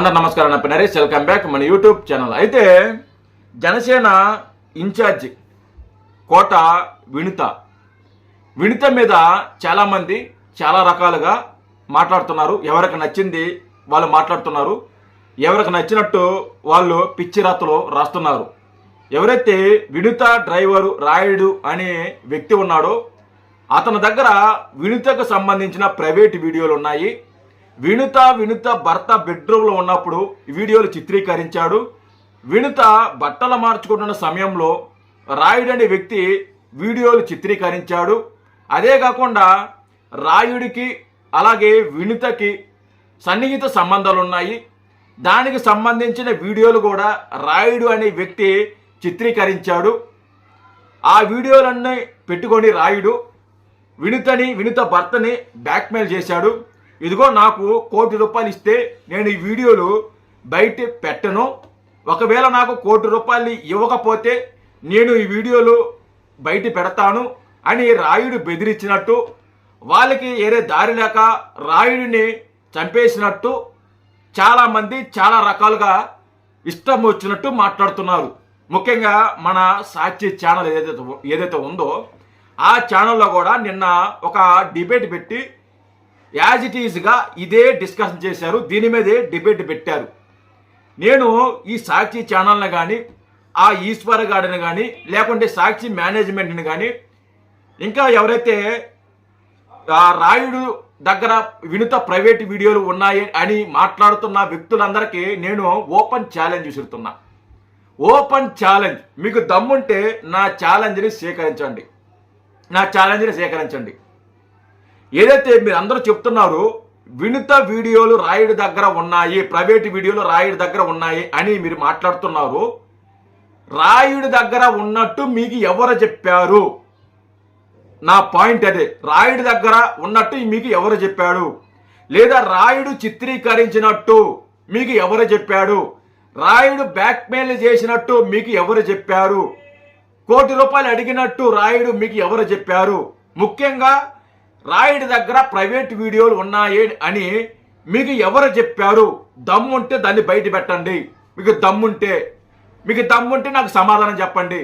అందరు నమస్కారం నా నరేష్. వెల్కమ్ బ్యాక్ మన యూట్యూబ్ ఛానల్ అయితే జనసేన ఇన్ఛార్జ్ కోట వినిత. వినిత మీద చాలామంది చాలా రకాలుగా మాట్లాడుతున్నారు. ఎవరికి నచ్చింది వాళ్ళు మాట్లాడుతున్నారు. ఎవరికి నచ్చినట్టు వాళ్ళు పిచ్చి రాతలు రాస్తున్నారు. ఎవరైతే వినుత డ్రైవరు రాయుడు అనే వ్యక్తి ఉన్నాడో అతని దగ్గర వినుతకు సంబంధించిన ప్రైవేట్ వీడియోలు ఉన్నాయి. వినుత వినుత భర్త బెడ్రూమ్లో ఉన్నప్పుడు వీడియోలు చిత్రీకరించాడు. వినుత బట్టలు మార్చుకుంటున్న సమయంలో రాయుడు అనే వ్యక్తి వీడియోలు చిత్రీకరించాడు. అదే కాకుండా రాయుడికి అలాగే వినుతకి సన్నిహిత సంబంధాలు ఉన్నాయి దానికి సంబంధించిన వీడియోలు కూడా రాయుడు అనే వ్యక్తి చిత్రీకరించాడు. ఆ వీడియోలన్నీ పెట్టుకొని రాయుడు వినుతని వినుత భర్తని బ్లాక్మెయిల్ చేశాడు. ఇదిగో నాకు కోటి రూపాయలు ఇస్తే నేను ఈ వీడియోలు బయట పెట్టను. ఒకవేళ నాకు కోటి రూపాయలు ఇవ్వకపోతే నేను ఈ వీడియోలు బయట పెడతాను అని రాయుడు బెదిరించినట్టు వాళ్ళకి ఏరే దారి లేక రాయుడిని చంపేసినట్టు చాలామంది చాలా రకాలుగా ఇష్టం వచ్చినట్టు మాట్లాడుతున్నారు. ముఖ్యంగా మన సాక్షి ఛానల్ ఏదైతే ఏదైతే ఉందో ఆ ఛానల్లో కూడా నిన్న ఒక డిబేట్ పెట్టి యాజ్ ఇట్ ఈజ్గా ఇదే డిస్కషన్ చేశారు. దీని మీదే డిబేట్ పెట్టారు. నేను ఈ సాక్షి ఛానల్ని కానీ ఆ ఈశ్వర గార్డెన్ కానీ లేకుంటే సాక్షి మేనేజ్మెంట్ని కానీ ఇంకా ఎవరైతే ఆ రాయుడు దగ్గర వినుత ప్రైవేట్ వీడియోలు ఉన్నాయి అని మాట్లాడుతున్న వ్యక్తులందరికీ నేను ఓపెన్ ఛాలెంజ్ విసురుతున్నా. ఓపెన్ ఛాలెంజ్ మీకు దమ్ముంటే నా ఛాలెంజ్ని స్వీకరించండి నా ఛాలెంజ్ని స్వీకరించండి ఏదైతే మీరు అందరూ చెప్తున్నారు వినుత వీడియోలు రాయుడి దగ్గర ఉన్నాయి ప్రైవేట్ వీడియోలు రాయుడి దగ్గర ఉన్నాయి అని మీరు మాట్లాడుతున్నారు. రాయుడి దగ్గర ఉన్నట్టు మీకు ఎవరు చెప్పారు? నా పాయింట్ అదే. రాయుడి దగ్గర ఉన్నట్టు మీకు ఎవరు చెప్పాడు? లేదా రాయుడు చిత్రీకరించినట్టు మీకు ఎవరు చెప్పాడు? రాయుడు బ్లాక్మెయిల్ చేసినట్టు మీకు ఎవరు చెప్పారు? కోటి రూపాయలు అడిగినట్టు రాయుడు మీకు ఎవరు చెప్పారు? ముఖ్యంగా రాయుడి దగ్గర ప్రైవేట్ వీడియోలు ఉన్నాయి అని మీకు ఎవరు చెప్పారు? దమ్ముంటే దాన్ని బయట పెట్టండి. మీకు దమ్ముంటే మీకు దమ్ముంటే నాకు సమాధానం చెప్పండి.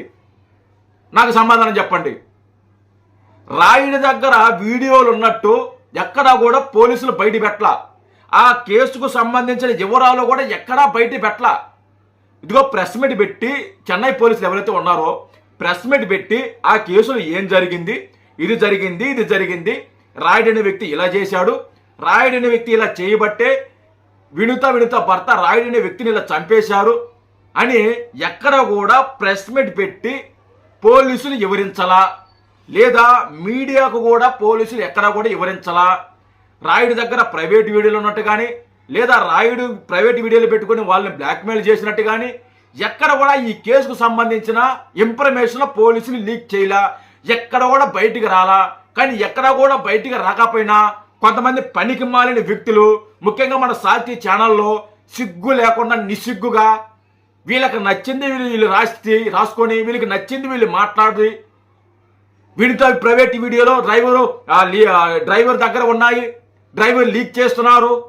నాకు సమాధానం చెప్పండి. రాయుడి దగ్గర వీడియోలు ఉన్నట్టు ఎక్కడా కూడా పోలీసులు బయట పెట్టలా. ఆ కేసుకు సంబంధించిన వివరాలు కూడా ఎక్కడా బయట పెట్టలా. ఇదిగో ప్రెస్ మీట్ పెట్టి చెన్నై పోలీసులు ఎవరైతే ఉన్నారో ప్రెస్ మీట్ పెట్టి ఆ కేసులో ఏం జరిగింది? ఇది జరిగింది ఇది జరిగింది. రాయుడు అనే వ్యక్తి ఇలా చేశాడు. రాయుడు అనే వ్యక్తి ఇలా చేయబట్టే వినుత వినుత భర్త రాయుడనే వ్యక్తిని ఇలా చంపేశారు అని ఎక్కడ కూడా ప్రెస్ మీట్ పెట్టి పోలీసులు వివరించలా. లేదా మీడియాకు కూడా పోలీసులు ఎక్కడా కూడా వివరించలా. రాయుడి దగ్గర ప్రైవేట్ వీడియోలు ఉన్నట్టు కానీ లేదా రాయుడు ప్రైవేట్ వీడియోలు పెట్టుకుని వాళ్ళని బ్లాక్మెయిల్ చేసినట్టు కానీ ఎక్కడ కూడా ఈ కేసుకు సంబంధించిన ఇన్ఫర్మేషన్ పోలీసులు లీక్ చేయలా. ఎక్కడ కూడా బయటికి రాలా. కానీ ఎక్కడ కూడా బయటికి రాకపోయినా కొంతమంది పనికి మాలిన వ్యక్తులు ముఖ్యంగా మన సాక్షి ఛానల్లో సిగ్గు లేకుండా నిసిగ్గుగా వీళ్ళకి నచ్చింది వీళ్ళు వీళ్ళు రాసి రాసుకొని వీళ్ళకి నచ్చింది వీళ్ళు మాట్లాడి వీడితో ప్రైవేట్ వీడియోలో డ్రైవరు లీ- డ్రైవర్ దగ్గర ఉన్నాయి. డ్రైవర్ లీక్ చేస్తున్నారు.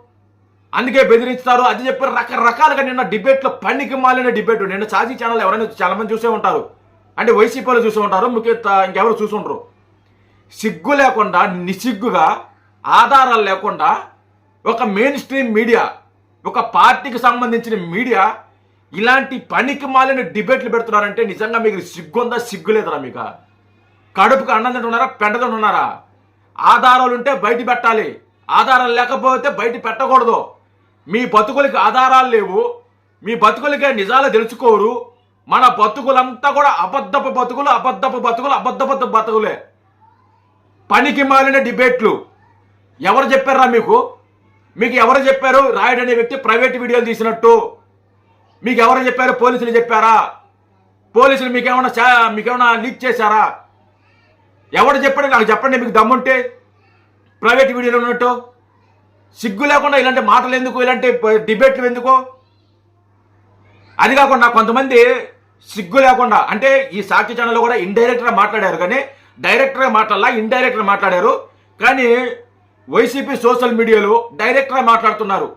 అందుకే బెదిరిస్తారు. అది చెప్పి రకరకాలుగా నిన్న డిబేట్లో పనికి మాలిన డిబేట్. నిన్న సాజీ ఛానల్ ఎవరైనా చాలామంది చూసే ఉంటారు. అంటే వైసీపీలో చూసి ఉంటారు ముఖ్యత ఇంకెవరు చూసి ఉండరు. సిగ్గు లేకుండా నిసిగ్గుగా ఆధారాలు లేకుండా ఒక మెయిన్ స్ట్రీమ్ మీడియా ఒక పార్టీకి సంబంధించిన మీడియా ఇలాంటి పనికి మాలిన డిబేట్లు పెడుతున్నారంటే నిజంగా మీకు సిగ్గుందా సిగ్గు లేదురా మీకు? కడుపుకు అన్నం తింటున్నారా పెంట ఆధారాలు ఉంటే బయట పెట్టాలి. ఆధారాలు లేకపోతే బయట పెట్టకూడదు. మీ బతుకులకి ఆధారాలు లేవు. మీ బతుకులకే నిజాలు తెలుసుకోరు. మన బతుకులంతా కూడా అబద్ధపు బతుకులు అబద్ధపు బతుకులు అబద్ధపు బతుకులే. పనికి మాలిన డిబేట్లు. ఎవరు చెప్పారా మీకు? మీకు ఎవరు చెప్పారు? రాయుడు అనే వ్యక్తి ప్రైవేట్ వీడియోలు తీసినట్టు. మీకు ఎవరు చెప్పారు? పోలీసులు చెప్పారా? పోలీసులు మీకేమైనా చా- లీక్ చేశారా? ఎవరు చెప్పండి? నాకు చెప్పండి మీకు దమ్ముంటే. ప్రైవేట్ వీడియోలు ఉన్నట్టు. సిగ్గు లేకుండా ఇలాంటి మాటలు ఎందుకు? ఇలాంటి డిబేట్లు ఎందుకు? అది కాకుండా కొంతమంది సిగ్గు లేకుండా అంటే ఈ సాక్షి ఛానల్లో కూడా ఇండైరెక్ట్గా మాట్లాడారు కానీ డైరెక్ట్గా మాట్లాడాల ఇండైరెక్ట్గా మాట్లాడారు. కానీ వైసీపీ సోషల్ మీడియాలో డైరెక్ట్గా మాట్లాడుతున్నారు.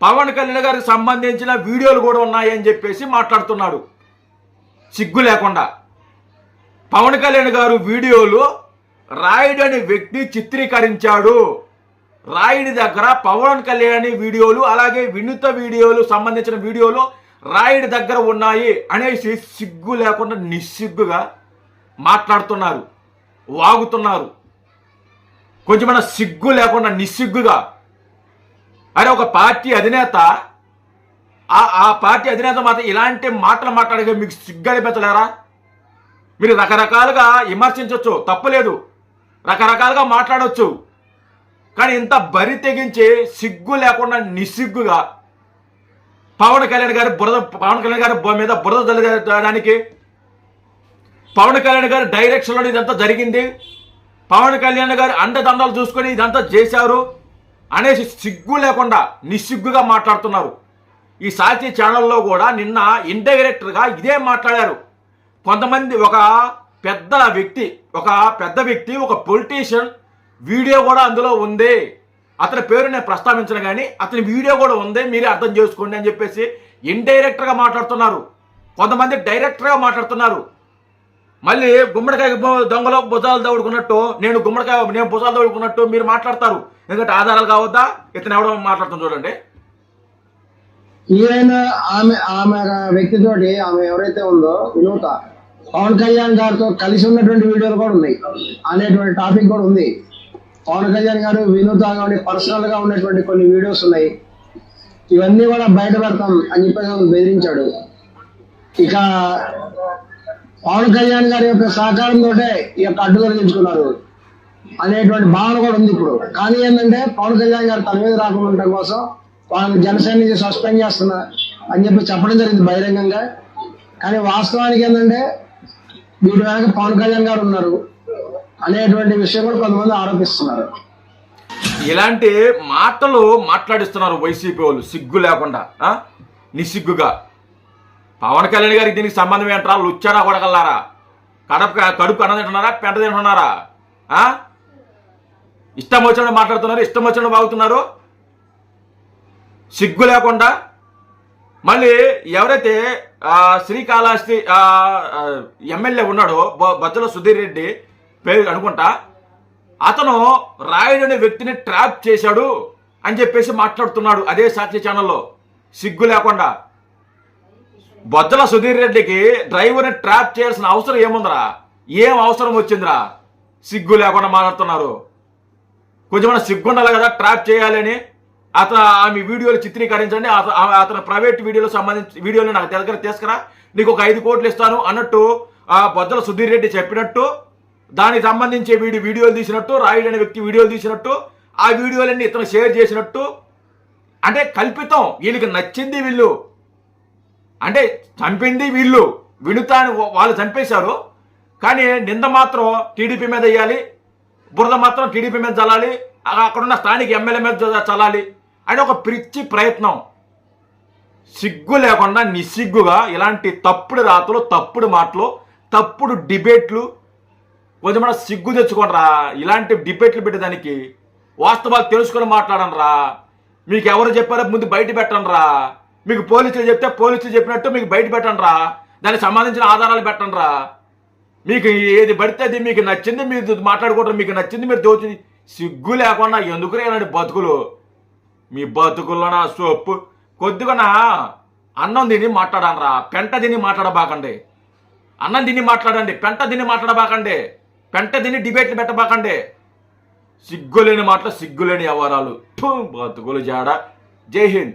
పవన్ కళ్యాణ్ గారికి సంబంధించిన వీడియోలు కూడా ఉన్నాయని చెప్పేసి మాట్లాడుతున్నాడు సిగ్గు లేకుండా. పవన్ కళ్యాణ్ గారు వీడియోలు రాయుడు అనే వ్యక్తి చిత్రీకరించాడు. రాయుడి దగ్గర పవన్ కళ్యాణ్ వీడియోలు అలాగే వినూత వీడియోలు సంబంధించిన వీడియోలు రాయుడి దగ్గర ఉన్నాయి అనేసి సిగ్గు లేకుండా నిస్సిగ్గుగా మాట్లాడుతున్నారు వాగుతున్నారు. కొంచెమైనా సిగ్గు లేకుండా నిస్సిగ్గుగా. అరే ఒక పార్టీ అధినేత ఆ ఆ పార్టీ అధినేత మాత్రం ఇలాంటి మాటలు మాట్లాడగా మీకు సిగ్గు అనిపించలేరా మీరు రకరకాలుగా విమర్శించవచ్చు తప్పలేదు రకరకాలుగా మాట్లాడవచ్చు కానీ ఇంత బరి తెగించి సిగ్గు లేకుండా నిస్సిగ్గుగా పవన్ కళ్యాణ్ గారి బురద పవన్ కళ్యాణ్ గారి మీద బురద జల్లడానికి పవన్ కళ్యాణ్ గారి డైరెక్షన్లో ఇదంతా జరిగింది. పవన్ కళ్యాణ్ గారు అండదండలు చూసుకొని ఇదంతా చేశారు. అనేసి సిగ్గు లేకుండా నిస్సిగ్గుగా మాట్లాడుతున్నారు. ఈ సాక్షి ఛానల్లో కూడా నిన్న ఇండైరెక్ట్గా ఇదే మాట్లాడారు. కొంతమంది ఒక పెద్ద వ్యక్తి ఒక పెద్ద వ్యక్తి ఒక పొలిటీషియన్ వీడియో కూడా అందులో ఉంది. అతని పేరు నేను ప్రస్తావించను కానీ అతని వీడియో కూడా ఉంది మీరే అర్థం చేసుకోండి అని చెప్పేసి ఇండైరెక్ట్గా మాట్లాడుతున్నారు. కొంతమంది డైరెక్ట్గా మాట్లాడుతున్నారు. మళ్ళీ గుమ్మడికాయ దొంగలో భుజాలు దౌడుకున్నట్టు నేను గుమ్మడికాయ నేను భుజాలు దౌడుకున్నట్టు మీరు మాట్లాడతారు. ఎందుకంటే ఆధారాలు కావద్దా? ఇతను ఎవడో మాట్లాడుతుంది చూడండి. ఈయన ఆమె ఆమె వ్యక్తితోటి ఆమె ఎవరైతే ఉందో వినూత పవన్ కళ్యాణ్ గారితో కలిసి ఉన్నటువంటి వీడియోలు కూడా ఉన్నాయి. అనేటువంటి టాపిక్ కూడా ఉంది. పవన్ కళ్యాణ్ గారు వినూత ఉండే పర్సనల్గా ఉన్నటువంటి కొన్ని వీడియోస్ ఉన్నాయి. ఇవన్నీ కూడా బయట పెడతాం అని చెప్పేసి బెదిరించాడు. ఇక పవన్ కళ్యాణ్ గారి యొక్క సహకారంతో ఈ యొక్క అడ్డు తొలగించుకున్నారు. అనేటువంటి భావన కూడా ఉంది ఇప్పుడు. కానీ ఏంటంటే పవన్ కళ్యాణ్ గారు తన మీద రాకుండా ఉండటం కోసం వాళ్ళని జనసేన నుంచి సస్పెండ్ చేస్తున్నా అని చెప్పి చెప్పడం జరిగింది బహిరంగంగా. కానీ వాస్తవానికి ఏంటంటే వీటి వెనక పవన్ కళ్యాణ్ గారు ఉన్నారు. అనేటువంటి విషయం కూడా కొంతమంది ఆరోపిస్తున్నారు. ఇలాంటి మాటలు మాట్లాడిస్తున్నారు వైసీపీ వాళ్ళు సిగ్గు లేకుండా నిసిగ్గుగా నిస్సిగ్గుగా. పవన్ కళ్యాణ్ గారికి దీనికి సంబంధం ఏంట్రా? లుచ్చారా కొడగలరా కడప కడుపు అన్న తింటున్నారా? పెంట తింటున్నారా? ఆ? ఇష్టం వచ్చినట్టు మాట్లాడుతున్నారు ఇష్టం వచ్చినట్టు బాగుతున్నారు సిగ్గు లేకుండా. మళ్ళీ ఎవరైతే శ్రీకాళహస్తి ఎమ్మెల్యే ఉన్నాడో బజ్జల సుధీర్ రెడ్డి పేరు అనుకుంటా. అతను రాయుడు అనే వ్యక్తిని ట్రాప్ చేశాడు అని చెప్పేసి మాట్లాడుతున్నాడు అదే సాక్షి ఛానల్లో. సిగ్గు లేకుండా. బొజ్జల సుధీర్ రెడ్డికి డ్రైవర్ని ట్రాప్ చేయాల్సిన అవసరం ఏముందిరా? ఏం అవసరం వచ్చిందిరా? సిగ్గు లేకుండా మాట్లాడుతున్నారు. కొంచెం సిగ్గు ఉండాలి కదా ట్రాప్ చేయాలని అతను ఆమె వీడియోలు చిత్రీకరించండి. అతను ప్రైవేట్ వీడియోలకు సంబంధించి వీడియోలు నాకు దగ్గర తీసుకురా. నీకు ఒక ఐదు కోట్లు ఇస్తాను అన్నట్టు ఆ బొజ్జల సుధీర్ రెడ్డి చెప్పినట్టు దానికి సంబంధించి వీడి వీడియోలు తీసినట్టు రాయుడు అనే వ్యక్తి వీడియోలు తీసినట్టు ఆ వీడియోలన్నీ ఇతను షేర్ చేసినట్టు. అంటే కల్పితం వీళ్ళకి నచ్చింది వీళ్ళు. అంటే చంపింది వీళ్ళు. వినుతాని వాళ్ళు చంపేశారు. కానీ నింద మాత్రం టీడీపీ మీద వేయాలి. బురద మాత్రం టీడీపీ మీద చల్లాలి. అ- అక్కడున్న స్థానిక ఎమ్మెల్యే మీద చల్లాలి. అని ఒక పిచ్చి ప్రయత్నం. సిగ్గు లేకుండా నిస్సిగ్గుగా ఇలాంటి తప్పుడు రాతలు తప్పుడు మాటలు తప్పుడు డిబేట్లు కొంచెం మన సిగ్గు తెచ్చుకోండిరా ఇలాంటి డిబేట్లు పెట్టేదానికి వాస్తవాలు తెలుసుకొని మాట్లాడండి రా. మీకు ఎవరు చెప్పారో ముందు బయట పెట్టండి రా. మీకు పోలీసులు చెప్తే పోలీసులు చెప్పినట్టు మీకు బయట పెట్టండి రా. దానికి సంబంధించిన ఆధారాలు పెట్టండి రా. మీకు ఏది పడితే అది మీకు నచ్చింది మీరు మాట్లాడుకుంటారు మీకు నచ్చింది మీరు దోచింది. సిగ్గు లేకుండా ఎందుకు రేనండి బతుకులు? మీ బతుకుల్లో నా సొప్పు కొద్దిగా అన్నం తిని మాట్లాడనరా పెంట తిని మాట్లాడబాకండి. అన్నం తిని మాట్లాడండి. పెంట తిని మాట్లాడబాకండి. పెంట తిని డిబేట్లు పెట్టబాకండి. సిగ్గులేని మాటలు సిగ్గులేని వ్యవహారాలు. బతుకులు జాడ. జై హింద్.